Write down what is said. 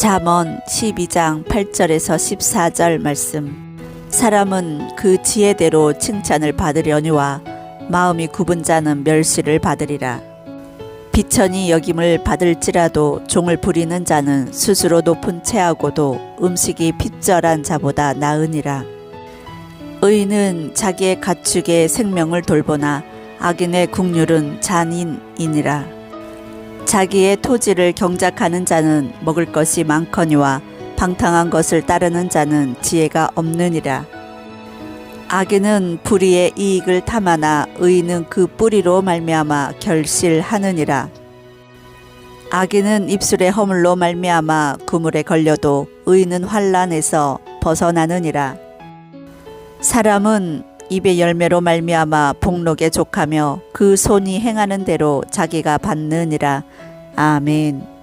잠언 12장 8절에서 14절 말씀. 사람은 그 지혜대로 칭찬을 받으려니와 마음이 굽은 자는 멸시를 받으리라. 비천이 여김을 받을지라도 종을 부리는 자는 스스로 높은 채하고도 음식이 핍절한 자보다 나으니라. 의인은 자기의 가축의 생명을 돌보나 악인의 국률은 잔인이니라. 자기의 토지를 경작하는 자는 먹을 것이 많거니와 방탕한 것을 따르는 자는 지혜가 없느니라. 악인은 불의의 이익을 탐하나 의인은 그 뿌리로 말미암아 결실하느니라. 악인은 입술의 허물로 말미암아 구물에 걸려도 의인은 환란에서 벗어나느니라. 사람은 입의 열매로 말미암아 복록에 족하며 그 손이 행하는 대로 자기가 받느니라. 아멘.